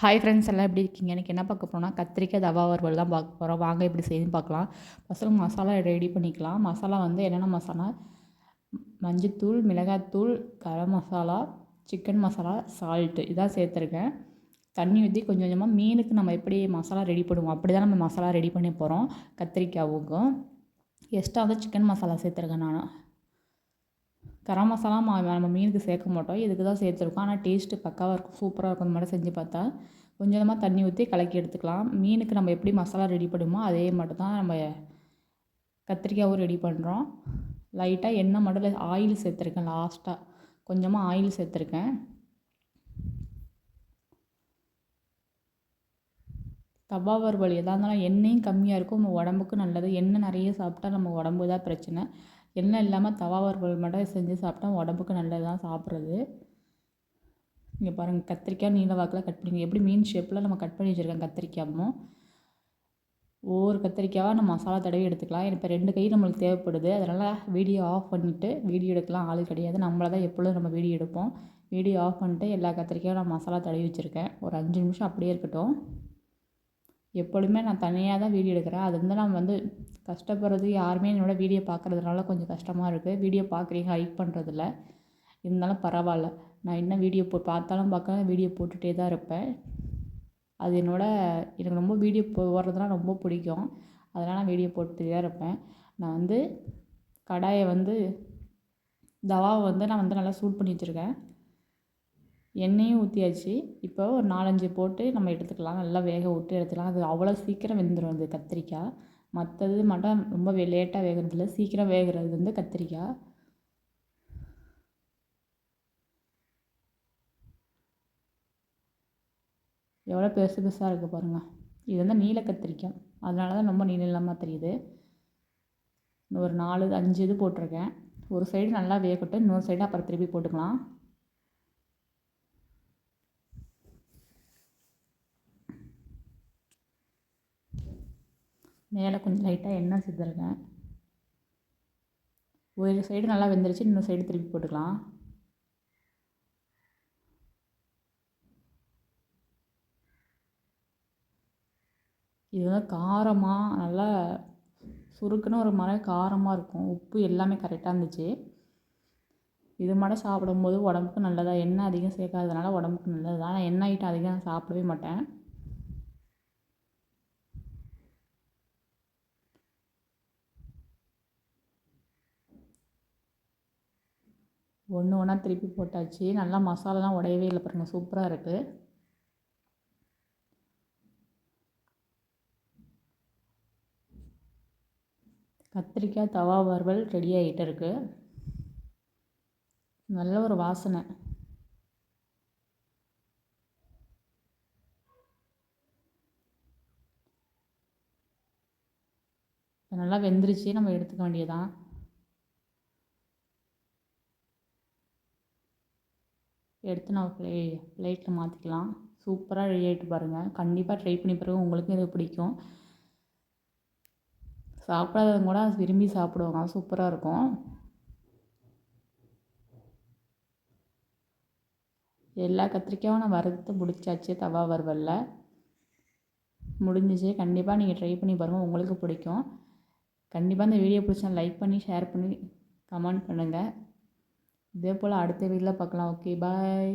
Hi friends எல்லாம் எப்படி இருக்கீங்க? எனக்கு என்ன பார்க்க போகிறோம்னா கத்திரிக்காய் தவா வறுவல் தான் பார்க்க போகிறோம் வாங்க எப்படி செய்யுன்னு பார்க்கலாம். ஃபஸ்ட்டு மசாலா ரெடி பண்ணிக்கலாம். மசாலா வந்து என்னென்ன மசாலா? மஞ்சத்தூள் மிளகாத்தூள் கரம் மசாலா சிக்கன் மசாலா சால்ட்டு இதான் சேர்த்துருக்கேன். தண்ணி ஊற்றி கொஞ்சம் கொஞ்சமாக மீனுக்கு நம்ம எப்படி மசாலா ரெடி பண்ணுவோம் அப்படி தான் நம்ம மசாலா ரெடி பண்ணி போகிறோம் கத்திரிக்காவுக்கும் எக்ஸ்ட்ரா வந்து சிக்கன் மசாலா சேர்த்துருக்கேன் நான். கரம் மசாலா மா நம்ம மீனுக்கு சேர்க்க மாட்டோம். இதுக்கு தான் சேர்த்துருக்கோம். ஆனால் டேஸ்ட்டு பக்காவாக இருக்கும். சூப்பராக இருக்கும். இந்த மாதிரி செஞ்சு பார்த்தா. கொஞ்சமாக தண்ணி ஊற்றி கலக்கி எடுத்துக்கலாம். மீனுக்கு நம்ம எப்படி மசாலா ரெடி பண்ணுமோ அதே மட்டும் தான் நம்ம கத்திரிக்காயும் ரெடி பண்ணுறோம் லைட்டாக எண்ணெய் மட்டும் ஆயில் சேர்த்துருக்கேன் லாஸ்ட்டாக கொஞ்சமாக ஆயில் சேர்த்துருக்கேன். தவா வறுவல் எதாக இருந்தாலும் எண்ணெயும் கம்மியாக இருக்கும். நம்ம உடம்புக்கு நல்லது. எண்ணெய் நிறைய சாப்பிட்டா நம்ம உடம்பு தான் பிரச்சனை. எண்ணெய் இல்லாமல் தவா வறுவல் மட்டும் செஞ்சு சாப்பிட்டா உடம்புக்கு நல்லது தான் சாப்பிட்றது. இங்கே பாருங்கள் கத்திரிக்காய் நீல வாக்கில் கட் பண்ணிங்க எப்படி மீன் ஷேப்பில் நம்ம கட் பண்ணி வச்சுருக்கேன் கத்திரிக்காயும் ஒவ்வொரு கத்திரிக்காவாக நம்ம மசாலா தடவி எடுத்துக்கலாம். இப்போ ரெண்டு கை நம்மளுக்கு தேவைப்படுது. அதனால் வீடியோ ஆஃப் பண்ணிவிட்டு வீடியோ எடுக்கலாம். ஆள் கிடையாது. நம்மளை தான் எப்பொழுதும் நம்ம வீடியோ எடுப்போம். வீடியோ ஆஃப் பண்ணிட்டு எல்லா கத்திரிக்காயும் நான் மசாலா தடவி வச்சுருக்கேன். ஒரு அஞ்சு நிமிஷம் அப்படியே இருக்கட்டும். எப்பொழுதுமே நான் தனியாக தான் வீடியோ எடுக்கிறேன். அது வந்து நான் வந்து கஷ்டப்படுறது யாருமே என்னோட வீடியோ பார்க்குறதுனால கொஞ்சம் கஷ்டமாக இருக்குது வீடியோ பார்க்குறீங்க ஹைக் பண்ணுறதில்ல இருந்தாலும் பரவாயில்ல. நான் என்ன வீடியோ போ பார்த்தாலும் பார்க்க வீடியோ போட்டுகிட்டே தான் இருப்பேன். அது என்னோடய எனக்கு ரொம்ப வீடியோ போடுறதுலாம் ரொம்ப பிடிக்கும். அதனால் நான் வீடியோ போட்டுகிட்டே தான் இருப்பேன். நான் வந்து கடாயை வந்து தவாவை வந்து நான் வந்து நல்லா சூட் பண்ணி வச்சுருக்கேன். எண்ணெயும் ஊற்றியாச்சு இப்போ ஒரு நாலஞ்சு போட்டு நம்ம எடுத்துக்கலாம். நல்லா வேக விட்டு எடுத்துக்கலாம். அது அவ்வளோ சீக்கிரம் வெந்துடும் அது கத்திரிக்காய். மற்றது மட்டும் ரொம்ப லேட்டாக வேகிறதில்ல. சீக்கிரம் வேகிறது வந்து கத்திரிக்காய். எவ்வளோ பெருசு பெருசாக இருக்குது பாருங்கள் இது வந்து நீல கத்திரிக்காய். அதனால தான் ரொம்ப நீளமாக தெரியுது. ஒரு நாலு அஞ்சு இது போட்டிருக்கேன். ஒரு சைடு நல்லா வேகட்டும். இன்னொரு சைடு அப்புறம் திருப்பி போட்டுக்கலாம். மேலே கொஞ்சம் லைட்டாக எண்ணெய் சேர்த்துருக்கேன் ஒரு சைடு நல்லா வெந்துருச்சு இன்னொரு சைடு திருப்பி போட்டுக்கலாம். இது வந்து காரமாக நல்லா சுருக்குன்னு ஒரு மாதிரி காரமாக இருக்கும். உப்பு எல்லாமே கரெக்டாக இருந்துச்சு. இது மட்டும் சாப்பிடும்போது உடம்புக்கு நல்லதாக எண்ணெய் அதிகம் சேர்க்காததுனால உடம்புக்கு நல்லது தான் எண்ணெய் ஐட்டம் அதிகம் நான் சாப்பிடவே மாட்டேன். ஒன்று ஒன்றா திருப்பி போட்டாச்சு. நல்லா மசாலாலாம் உடையவே இல்லை பாருங்கள் சூப்பராக இருக்குது கத்திரிக்காய் தவா வறுவல் ரெடி ஆகிட்டு இருக்குது நல்ல ஒரு வாசனை. நல்லா வெந்துருச்சு. நம்ம எடுத்துக்க வேண்டியதான் எடுத்து நம்ம ப்ளே ப்ளேட்டில் மாற்றிக்கலாம் சூப்பராக ரெடி ஆகிட்டு பாருங்கள் கண்டிப்பாக ட்ரை பண்ணி பிறகு உங்களுக்கும் இது பிடிக்கும். சாப்பிடாதவங்க கூட விரும்பி சாப்பிடுவாங்க. சூப்பராக இருக்கும். எல்லா கத்திரிக்காயும் நான் வறுத்து முடிச்சாச்சு. தவா வறுவலில். முடிஞ்சிச்சு. கண்டிப்பாக நீங்கள் ட்ரை பண்ணி பாருங்கள் உங்களுக்கு பிடிக்கும். கண்டிப்பாக இந்த வீடியோ பிடிச்சா லைக் பண்ணி ஷேர் பண்ணி கமெண்ட் பண்ணுங்கள் இதே போல் அடுத்த வீடியோவில் பார்க்கலாம் ஓகே பாய்